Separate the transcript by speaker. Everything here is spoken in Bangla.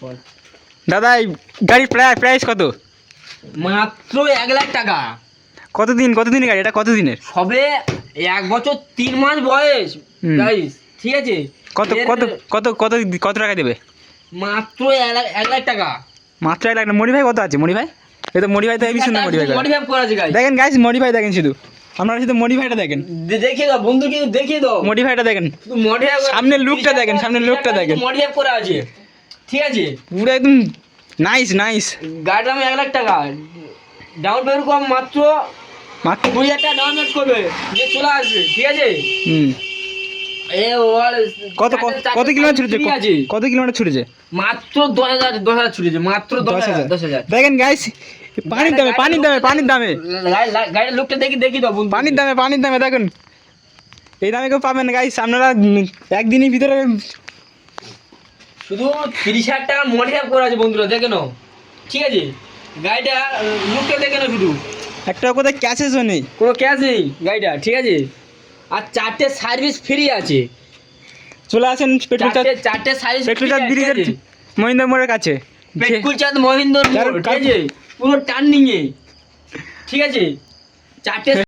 Speaker 1: বল
Speaker 2: দাদা এই গাড়ির প্রায় প্রাইস কত?
Speaker 1: মাত্র এক লাখ টাকা।
Speaker 2: কতদিন কতদিনের গাড়ি? এটা কত দিনের
Speaker 1: সবে এক বছর তিন মাস বয়স। গাইস ঠিক আছে?
Speaker 2: কত কত কত কত কত টাকা দেবে?
Speaker 1: মাত্র এক লাখ টাকা।
Speaker 2: মাত্র এক লাখ না মনি ভাই কত আছে? মনি ভাই? এ তো মনি ভাই তো হেবি সুন্দর মনি ভাই দেখেন গাইস মনি ভাই দেখেন শুধু। আপনারা শুধু ভাইটা দেখেন।
Speaker 1: দেখিয়ে দাও বন্ধু কিন্তু দেখিয়ে দাও।
Speaker 2: ভাইটা দেখেন।
Speaker 1: মডিফাই
Speaker 2: সামনের lookটা দেখেন, সামনের lookটা দেখেন।
Speaker 1: মডিফাই করা আছে। ঠিক আছে?
Speaker 2: পুরো একদম নাইস নাইস
Speaker 1: গাড়ির দাম এক লাখ টাকা। ডাউন পেমেন্ট কম মাত্র
Speaker 2: মাত্র
Speaker 1: কুড়ি হাজার টাকা ডাউন পেমেন্ট করবে। যে চলে আসবে ঠিক আছে?
Speaker 2: হুম। কত কত- কত কিলোমিটার ছুটেছে?
Speaker 1: ঠিক আছে।
Speaker 2: কত কিলোমিটার ছুটেছে?
Speaker 1: মাত্র দশ হাজার দশ হাজার ছুটেছে মাত্র দশ হাজার দশ হাজার।
Speaker 2: দেখেন গাইস পানির দামে পানির দামে পানির দামে।
Speaker 1: গাড়ির লোকটা দেখি দেখি বন্ধু।
Speaker 2: পানির দামে পানির দামে দেখুন। এই দামে কেউ পাবেন গাইস আপনারা উম, একদিনের ভিতরে
Speaker 1: শুধু তিরিশ হাজার টাকা মডিফাই করা আছে বন্ধুরা দেখে নাও। ঠিক আছে? গাড়িটা লুকটা দেখে নাও শুধু।
Speaker 2: একটা কোথায় ক্যাশেসও নেই।
Speaker 1: কোনো ক্যাশ নেই গাড়িটা ঠিক আছে? আর চারটে সার্ভিস ফ্রি আছে।
Speaker 2: চলে আসেন পেট্রোল
Speaker 1: চারটে সার্ভিস
Speaker 2: পেট্রোল চার্জ ব্রিজের মহিন্দ্র মোড়ের কাছে।
Speaker 1: পেটকুল চাঁদ মহিন্দর মোড়, ঠিক আছে? পুরো টার্নিং এ। ঠিক আছে? চারটে